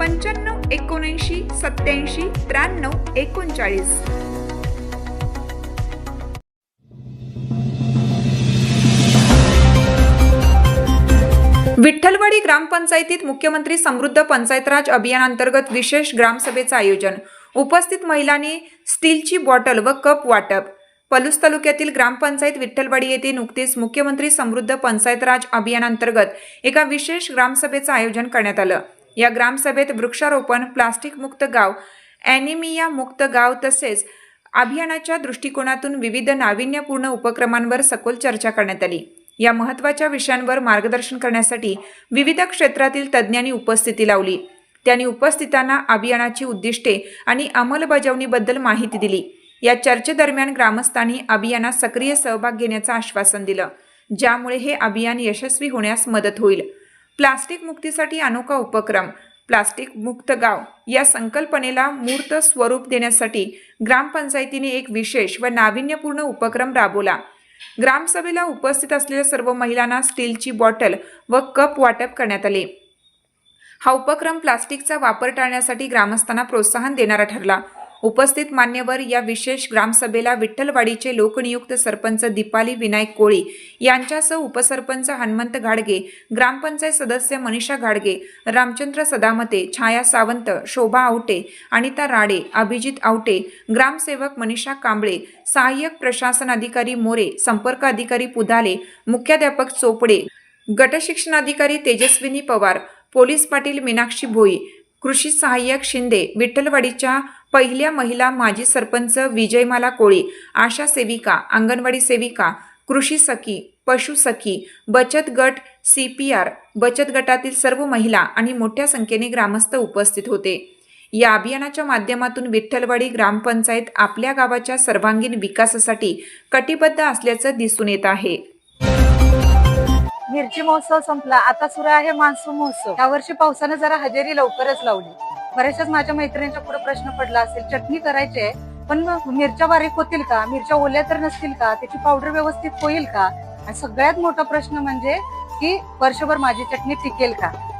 पंच्याण्णव एकोणऐंशी सत्याऐंशी त्र्याण्णव एकोणचाळीस. विठ्ठलवाडी ग्रामपंचायतीत मुख्यमंत्री समृद्ध पंचायतराज अभियानांतर्गत विशेष ग्रामसभेचं आयोजन. उपस्थित महिलांनी स्टीलची बॉटल व कप वाटप. पलूस तालुक्यातील ग्रामपंचायत विठ्ठलवाडी येथे नुकतेच मुख्यमंत्री समृद्ध पंचायतराज अभियानांतर्गत एका विशेष ग्रामसभेचं आयोजन करण्यात आलं. या ग्रामसभेत वृक्षारोपण प्लास्टिक मुक्त गाव ॲनिमिया मुक्त गाव तसेच अभियानाच्या दृष्टिकोनातून विविध नाविन्यपूर्ण उपक्रमांवर सखोल चर्चा करण्यात आली. या महत्त्वाच्या विषयांवर मार्गदर्शन करण्यासाठी विविध क्षेत्रातील तज्ज्ञांनी उपस्थिती लावली. त्यांनी उपस्थितांना अभियानाची उद्दिष्टे आणि अंमलबजावणीबद्दल माहिती दिली. या चर्चेदरम्यान ग्रामस्थांनी अभियानात सक्रिय सहभाग घेण्याचं आश्वासन दिलं ज्यामुळे हे अभियान यशस्वी होण्यास मदत होईल. प्लास्टिक मुक्तीसाठी अनोखा उपक्रम. प्लास्टिक मुक्त गाव या संकल्पनेला मूर्त स्वरूप देण्यासाठी ग्रामपंचायतीने एक विशेष व नाविन्यपूर्ण उपक्रम राबवला. ग्रामसभेला उपस्थित असलेल्या सर्व महिलांना स्टीलची बॉटल व कप वाटप करण्यात आले. हा उपक्रम प्लास्टिकचा वापर टाळण्यासाठी ग्रामस्थांना प्रोत्साहन देणारा ठरला. उपस्थित मान्यवर या विशेष ग्रामसभेला विठ्ठलवाडीचे लोकनियुक्त सरपंच दीपाली विनायक कोळी यांच्यासह उपसरपंच हनुमंत घाडगे ग्रामपंचायत सदस्य मनीषा घाडगे रामचंद्र सदामते छाया सावंत शोभा आवटे अनिता राडे अभिजित आवटे ग्रामसेवक मनीषा कांबळे सहाय्यक प्रशासन अधिकारी मोरे संपर्क अधिकारी पुधाले मुख्याध्यापक चोपडे गटशिक्षणाधिकारी तेजस्विनी पवार पोलीस पाटील मीनाक्षी भोई कृषी सहाय्यक शिंदे विठ्ठलवाडीच्या पहिल्या महिला माजी सरपंच विजयमाला कोळी आशा सेविका अंगणवाडी सेविका कृषी सखी पशु सखी बचत गट सी पी आर बचत गटातील सर्व महिला आणि मोठ्या संख्येने ग्रामस्थ उपस्थित होते. या अभियानाच्या माध्यमातून विठ्ठलवाडी ग्रामपंचायत आपल्या गावाच्या सर्वांगीण विकासासाठी कटिबद्ध असल्याचं दिसून येत आहे. मिरची महोत्सव संपला. आता सुरू आहे मान्सून महोत्सव. यावर्षी पावसानं जरा हजेरी लवकरच लावली. बऱ्याचशाच माझ्या मैत्रिणींच्या पुढे प्रश्न पडला असेल चटणी करायची आहे पण मिरच्या बारीक होतील का? मिरच्या ओल्या तर नसतील का? त्याची पावडर व्यवस्थित होईल का? आणि सगळ्यात मोठा प्रश्न म्हणजे की वर्षभर माझी चटणी टिकेल का?